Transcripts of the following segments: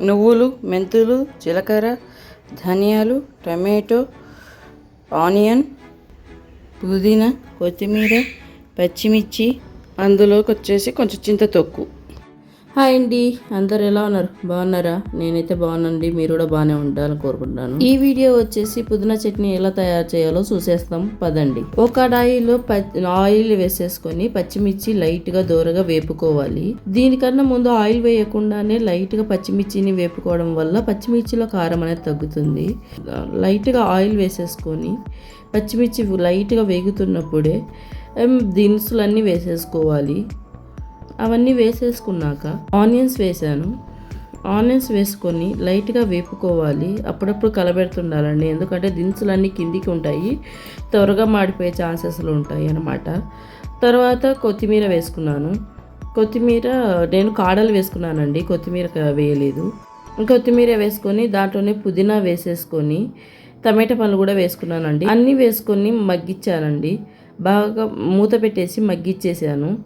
నువ్వులు మెంతులు జీలకర్ర ధనియాలు టమాటో ఆనియన్ పుదీనా కొత్తిమీర పచ్చిమిర్చి అందులోకి వచ్చేసి కొంచెం చింత తొక్కు హాయ్ అండి. అందరు ఎలా ఉన్నారు? బాగున్నారా? నేనైతే బాగున్నాండి మీరు కూడా బాగానే ఉండాలని కోరుకుంటున్నాను. ఈ వీడియో వచ్చేసి పుదీనా చట్నీ ఎలా తయారు చేయాలో చూసేస్తాం. పదండి. ఒక కడాయిలో ప- ఆయిల్ వేసేసుకొని పచ్చిమిర్చి లైట్గా దూరగా వేపుకోవాలి. దీనికన్నా ముందు ఆయిల్ వేయకుండానే లైట్గా పచ్చిమిర్చిని వేపుకోవడం వల్ల పచ్చిమిర్చిలో కారం అనేది తగ్గుతుంది. లైట్గా ఆయిల్ వేసేసుకొని పచ్చిమిర్చి లైట్గా వేగుతున్నప్పుడే దినుసులన్నీ వేసేసుకోవాలి. అవన్నీ వేసేసుకున్నాక ఆనియన్స్ వేసాను ఆనియన్స్ వేసుకొని లైట్గా వేపుకోవాలి. అప్పుడప్పుడు కలబెడుతుండాలండి. ఎందుకంటే దినుసులన్నీ కిందికి ఉంటాయి. త్వరగా మాడిపోయే ఛాన్సెస్లు ఉంటాయి అన్నమాట. తర్వాత కొత్తిమీర వేసుకున్నాను. కొత్తిమీర నేను కాడలు వేసుకున్నానండి. కొత్తిమీర వేయలేదు. కొత్తిమీర వేసుకొని దాంట్లోనే పుదీనా వేసేసుకొని టమాటా పళ్ళు కూడా వేసుకున్నానండి. అన్నీ వేసుకొని మగ్గించానండి బాగా మూత పెట్టేసి మగ్గిచ్చేసాను.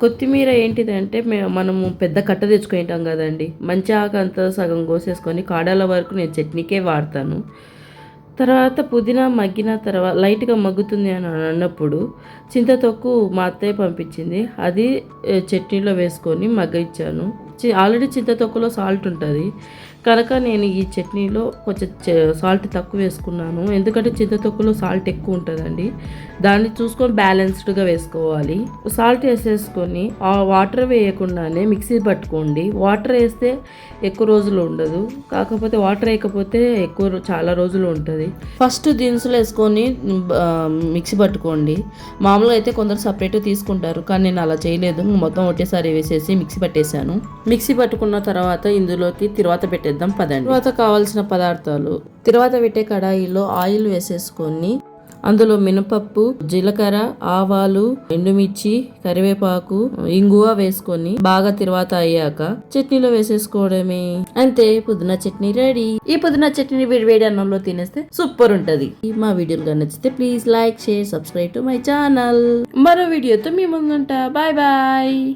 కొత్తిమీర ఏంటిదంటే మే- మనము పెద్ద కట్ట తెచ్చుకుంటాం కదండి. మంచి ఆకంతా సగం కోసేసుకొని కాడల వరకు నేను చట్నీకే వాడతాను. తర్వాత పుదీనా మగ్గిన తర్వాత లైట్గా మగ్గుతుంది అని అన్నప్పుడు చింతతొక్కు మా అత్తయ్య పంపించింది. అది చట్నీలో వేసుకొని మగ్గించాను చి- ఆల్రెడీ చింతతొక్కులో సాల్ట్ ఉంటుంది. కనుక నేను ఈ చట్నీలో కొంచెం సాల్ట్ తక్కువ వేసుకున్నాను. ఎందుకంటే చింతతొక్కులో సాల్ట్ ఎక్కువ ఉంటుందండి. దాన్ని చూసుకొని బ్యాలెన్స్డ్గా వేసుకోవాలి. సాల్ట్ వేసేసుకొని ఆ వాటర్ వేయకుండానే మిక్సీ పట్టుకోండి. వాటర్ వేస్తే ఎక్కువ రోజులు ఉండదు. కాకపోతే వాటర్ వేయకపోతే ఎక్కువ చాలా రోజులు ఉంటుంది. ఫస్ట్ దినుసులు వేసుకొని మిక్సీ పట్టుకోండి. మామూలుగా అయితే కొందరు సపరేట్ తీసుకుంటారు. కానీ నేను అలా చేయలేదు. మొత్తం ఒకేసారి వేసేసి మిక్సీ పట్టేశాను. మిక్సీ పట్టుకున్న తర్వాత ఇందులోకి తిరువాత పెట్టేద్దాం పదండి. తర్వాత కావాల్సిన పదార్థాలు. తిరువాత పెట్టే కడాయిలో ఆయిల్ వేసేసుకొని అందులో మినపప్పు జీలకర్ర ఆవాలు ఎండుమిర్చి కరివేపాకు ఇంగువ వేసుకొని బాగా తిరువాత అయ్యాక చట్నీలో వేసేసుకోవడమే. అంతే పుదీనా చట్నీ రెడీ. ఈ పుదీనా చట్నీ వేడి వేడి అన్నంలో తినేస్తే సూపర్ ఉంటది. మా వీడియోలు నచ్చితే please like share subscribe to my channel. మరో వీడియోతో మీ ముందుంటా. Bye bye.